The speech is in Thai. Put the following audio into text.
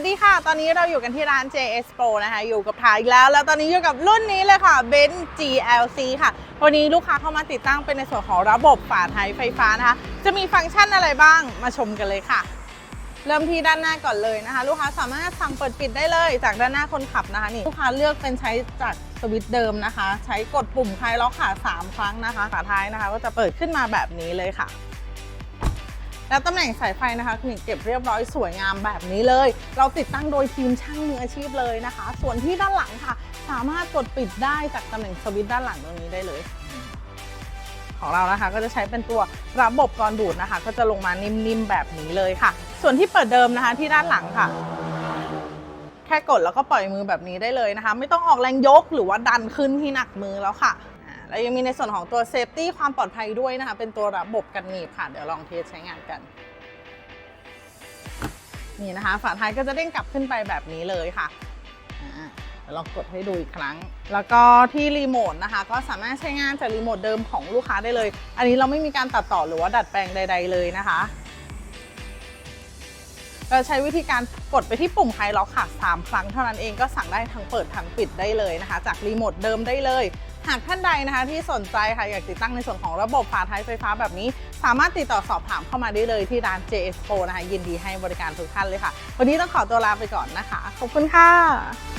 วัสดีค่ะ ตอนนี้เราอยู่กันที่ร้าน JS Pro นะคะ อยู่กับทายอีกแล้ว แล้วตอนนี้อยู่กับรุ่นนี้เลยค่ะ Ben GLC ค่ะ วันนี้ลูกค้าเข้ามาติดตั้งเป็นในส่วนของระบบฝาท้ายไฟฟ้านะคะ จะมีฟังก์ชันอะไรบ้าง มาชมกันเลยค่ะ เริ่มที่ด้านหน้าก่อนเลยนะคะ ลูกค้าสามารถสั่งเปิดปิดได้เลย จากด้านหน้าคนขับนะคะนี่ ลูกค้าเลือกเป็นใช้จากสวิตช์เดิมนะคะ ใช้กดปุ่มคลายล็อกขา3ครั้งนะคะขาท้ายนะคะ ก็จะเปิดขึ้นมาแบบนี้เลยค่ะ แล้วตำแหน่งสายไฟนะคะคือเก็บเรียบร้อยสวยงามแบบนี้เลย เราติดตั้งโดยทีมช่างมืออาชีพเลยนะคะ ส่วนที่ด้านหลังค่ะ สามารถกดปิดได้จากตำแหน่งสวิตช์ด้านหลังตรงนี้ได้เลย ของเรานะคะก็จะใช้เป็นตัวระบบกรดูดนะคะ ก็จะลงมานิ่มๆแบบนี้เลยค่ะ ส่วนที่เปิดเดิมนะคะที่ด้านหลังค่ะแค่กดแล้วก็ปล่อยมือแบบนี้ได้เลยนะคะ ไม่ต้องออกแรงยกหรือว่าดันขึ้นที่หนักมือแล้วค่ะ แล้วยังมีในส่วนของตัวเซฟตี้ความปลอดภัยด้วยนะคะ เป็นตัวระบบกันหนีบค่ะ เดี๋ยวลองเทสใช้งานกันนี่นะคะ ฝาท้ายก็จะเด้งกลับขึ้นไปแบบนี้เลยค่ะเดี๋ยวลองกดให้ดูอีกครั้ง แล้วก็ที่รีโมทนะคะ ก็สามารถใช้งานจากรีโมทเดิมของลูกค้าได้เลย อันนี้เราไม่มีการตัดต่อหรือว่าดัดแปลงใด ๆ เลยนะคะเราใช้วิธีการกดไปที่ปุ่มคลายล็อกค่ะ3ครั้งเท่านั้นเองก็สั่งได้ทั้งเปิดทั้งปิดได้เลยนะคะ จากรีโมทเดิมได้เลย หากท่านใดนะคะที่สนใจค่ะอยากติดตั้งในส่วนของระบบฝาท้ายไฟฟ้าแบบนี้ สามารถติดต่อสอบถามเข้ามาได้เลยที่ร้าน JS Pro นะคะยินดีให้บริการทุกท่านเลยค่ะ วันนี้ต้องขอตัวลาไปก่อนนะคะ ขอบคุณค่ะ